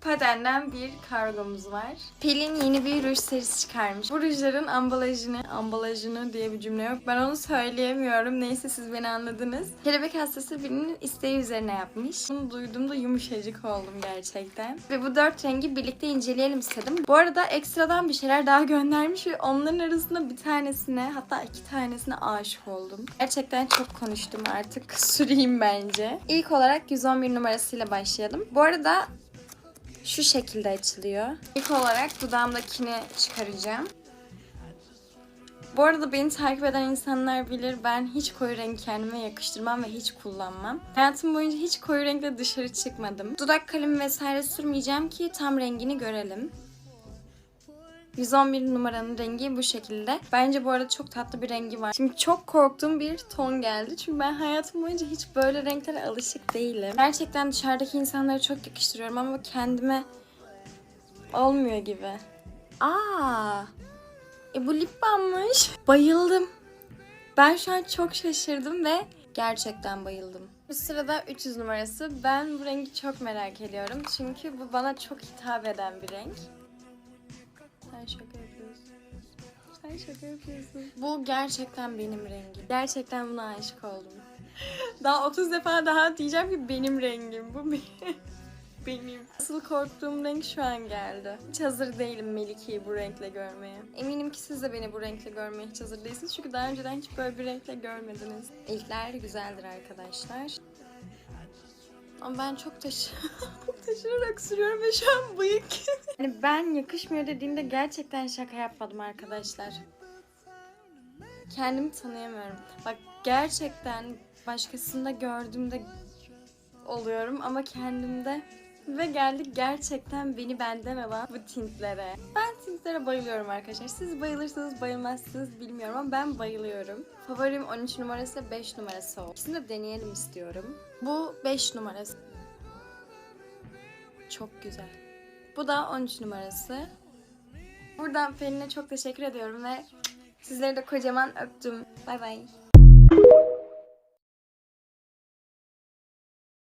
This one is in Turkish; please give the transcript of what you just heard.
Paden'den bir kargomuz var. Pelin yeni bir ruj serisi çıkarmış. Bu rujların ambalajını, ambalajını diye bir cümle yok. Ben onu söyleyemiyorum. Neyse siz beni anladınız. Kelebek hastası birinin isteği üzerine yapmış. Bunu duyduğumda yumuşacık oldum gerçekten. Ve bu dört rengi birlikte inceleyelim istedim. Bu arada ekstradan bir şeyler daha göndermiş ve onların arasında bir tanesine hatta iki tanesine aşık oldum. Gerçekten çok konuştum artık. Süreyim bence. İlk olarak 111 numarasıyla başlayalım. Bu arada şu şekilde açılıyor. İlk olarak dudağımdakini çıkaracağım. Bu arada beni takip eden insanlar bilir ben hiç koyu renk kendime yakıştırmam ve hiç kullanmam. Hayatım boyunca hiç koyu renkle dışarı çıkmadım. Dudak kalemi vesaire sürmeyeceğim ki tam rengini görelim. 111 numaranın rengi bu şekilde. Bence bu arada çok tatlı bir rengi var. Şimdi çok korktuğum bir ton geldi. Çünkü ben hayatım boyunca hiç böyle renklere alışık değilim. Gerçekten dışarıdaki insanlara çok yakıştırıyorum ama kendime olmuyor gibi. Aa! E bu lip balmmış. Bayıldım. Ben şu an çok şaşırdım ve gerçekten bayıldım. Bu sırada 300 numarası. Ben bu rengi çok merak ediyorum. Çünkü bu bana çok hitap eden bir renk. Sen şaka yapıyorsun. Sen şaka yapıyorsun. Bu gerçekten benim rengim. Gerçekten buna aşık oldum. Daha 30 defa daha diyeceğim ki benim rengim. Bu benim. benim. Asıl korktuğum renk şu an geldi. Hiç hazır değilim Melike'yi bu renkle görmeye. Eminim ki siz de beni bu renkle görmeye hiç hazır değilsiniz. Çünkü daha önceden hiç böyle bir renkle görmediniz. İlkler güzeldir arkadaşlar. Ama ben çok taşı çok taşırarak sürüyorum ve şu an bıyık. Yani ben yakışmıyor dediğimde gerçekten şaka yapmadım arkadaşlar. Kendimi tanıyamıyorum. Bak gerçekten başkasında gördüğümde oluyorum ama kendimde ve geldik gerçekten beni benden alan bu tintlere. Ben tintlere bayılıyorum arkadaşlar. Siz bayılırsınız bayılmazsınız bilmiyorum ama ben bayılıyorum. Favorim 13 numarası 5 numarası o. İkisini de deneyelim istiyorum. Bu 5 numarası. Çok güzel. Bu da 13 numarası. Buradan Pelin'e çok teşekkür ediyorum ve sizleri de kocaman öptüm. Bay bay.